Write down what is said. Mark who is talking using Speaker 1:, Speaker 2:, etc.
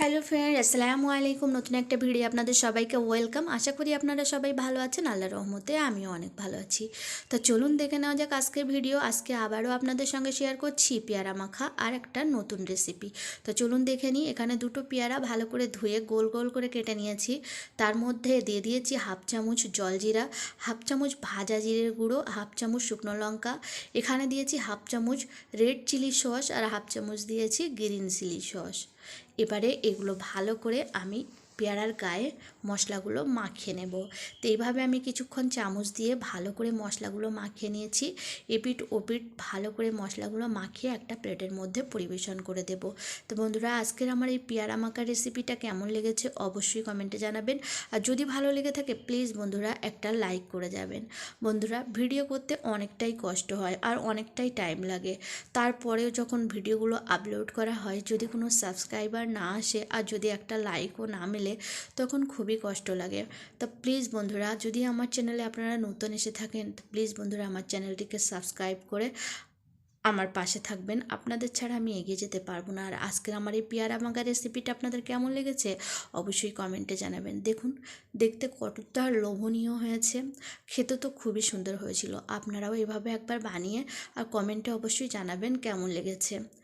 Speaker 1: Hello friend আসসালামু আলাইকুম। নতুন একটা ভিডিও আপনাদের সবাইকে ওয়েলকাম। আশা করি আপনারা সবাই ভালো আছেন। আল্লাহ রহমতে আমিও অনেক ভালো আছি। তো চলুন দেখে নেওয়া যাক আজকের ভিডিও। আজকে আবারও আপনাদের সঙ্গে শেয়ার করছি পেয়ারা মাখা আর একটা নতুন রেসিপি তো চলুন দেখে নিই, এখানে দুটো পেয়ারা ভালো করে ধুয়ে গোল গোল করে কেটে নিয়েছি। তার মধ্যে দিয়ে দিয়েছি হাফ চামচ জলজিরা হাফ চামচ ভাজা জিরের গুঁড়ো, হাফ চামচ শুকনো লঙ্কা। এখানে দিয়েছি হাফ চামচ রেড চিলি সস আর হাফ চামচ দিয়েছি গ্রিন চিলি সস এবারে এগুলো ভালো করে আমি পেয়ারার গায়ে মশলাগুলো মাখিয়ে নেব। তো এইভাবে আমি কিছুক্ষণ চামচ দিয়ে ভালো করে মশলাগুলো মাখিয়ে নিয়েছি। এপিট ওপিট ভালো করে মশলাগুলো মাখিয়ে একটা প্লেটের মধ্যে পরিবেশন করে দেব। তো বন্ধুরা, আজকের আমার এই পেয়ারা মাখার রেসিপিটা কেমন লেগেছে অবশ্যই কমেন্টে জানাবেন। আর যদি ভালো লেগে থাকে, প্লিজ বন্ধুরা একটা লাইক করে যাবেন। বন্ধুরা, ভিডিও করতে অনেকটাই কষ্ট হয় আর অনেকটাই টাইম লাগে। তারপরেও যখন ভিডিওগুলো আপলোড করা হয়, যদি কোনো সাবস্ক্রাইবার না আসে আর যদি একটা লাইকও না মেলে তখন খুবই কষ্ট লাগে। তো প্লিজ বন্ধুরা, যদি আমার চ্যানেলে আপনারা নতুন এসে থাকেন প্লিজ বন্ধুরা আমার চ্যানেলটিকে সাবস্ক্রাইব করে আমার পাশে থাকবেন। আপনাদের ছাড়া আমি এগিয়ে যেতে পারব না। আর আজকের আমার এই পেয়ারা মাঙ্গা রেসিপিটা আপনাদের কেমন লেগেছে, অবশ্যই কমেন্টে জানাবেন। দেখুন, দেখতে কতটা লোভনীয় হয়েছে। খেতে তো খুবই সুন্দর হয়েছিল। আপনারাও এভাবে একবার বানিয়ে আর কমেন্টে অবশ্যই জানাবেন কেমন লেগেছে।